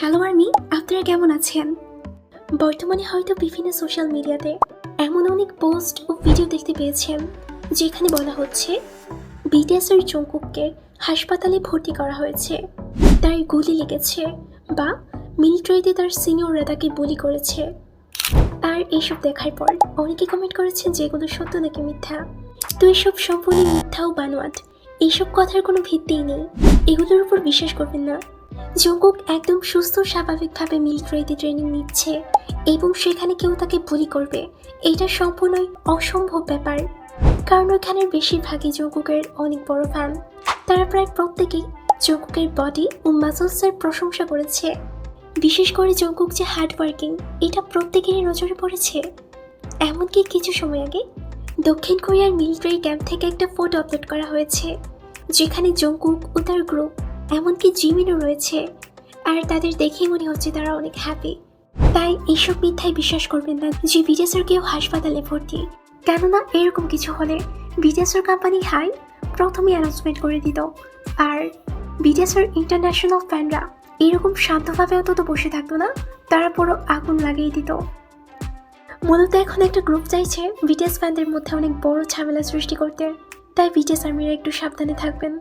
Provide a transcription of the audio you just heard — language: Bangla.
হ্যালো আর্মি আপনারা কেমন আছেন? বর্তমানে হয়তো বিভিন্ন সোশ্যাল মিডিয়াতে এমন অনেক পোস্ট ও ভিডিও দেখতে পেয়েছেন, যেখানে বলা হচ্ছে বিটিএসের জঙ্কুককে হাসপাতালে ভর্তি করা হয়েছে। তার গুলি লেগেছে বা মিলিটারিতে তার সিনিয়ররা তাকে গুলি করেছে। আর এইসব দেখার পর অনেকে কমেন্ট করেছেন যেগুলো সত্য নাকি মিথ্যা। তো এসব সম্পূর্ণ মিথ্যা ও বানোয়াট এইসব কথার কোনো ভিত্তিই নেই। এগুলোর উপর বিশ্বাস করবেন না। জঙ্কুক একদম সুস্থ, স্বাভাবিকভাবে মিলিটারিতে ট্রেনিং নিচ্ছে এবং সেখানে কেউ তাকে বুলি করবে। এটা সম্পূর্ণই অসম্ভব ব্যাপার, কারণ ওখানের বেশিরভাগই জঙ্কুকের অনেক বড় ফ্যান তারা প্রায় প্রত্যেকেই জঙ্কুকের বডি ও মাসলসের প্রশংসা করেছে। বিশেষ করে জঙ্কুক যে হার্ড ওয়ার্কিং এটা প্রত্যেকেরই নজরে পড়েছে। এমনকি কিছু সময় আগে দক্ষিণ কোরিয়ার মিলিটারি ক্যাম্প থেকে একটা ফটো আপলোড করা হয়েছে, যেখানে জঙ্কুক ও তার গ্রুপ এমনকি জিমিনও রয়েছে। আর তাদের দেখেই মনে হচ্ছে তারা অনেক হ্যাপি তাই এইসব মিথ্যায় বিশ্বাস করবেন না যে বিদেশের কেউ হাসপাতালে ভর্তি। কেননা এরকম কিছু হলে বিদেশের কোম্পানি হাই প্রথমেই অ্যানাউন্সমেন্ট করে দিত। আর বিদেশের ইন্টারন্যাশনাল ফ্যানরা এরকম শান্তভাবে অন্তত বসে থাকতো না, তারা পুরো আগুন লাগিয়ে দিত। মূলত এখন একটা গ্রুপ চাইছে বিটিএস ফ্যানদের মধ্যে অনেক বড় ঝামেলা সৃষ্টি করতে। তাই বিটিএস আর্মিরা একটু সাবধানে থাকবেন।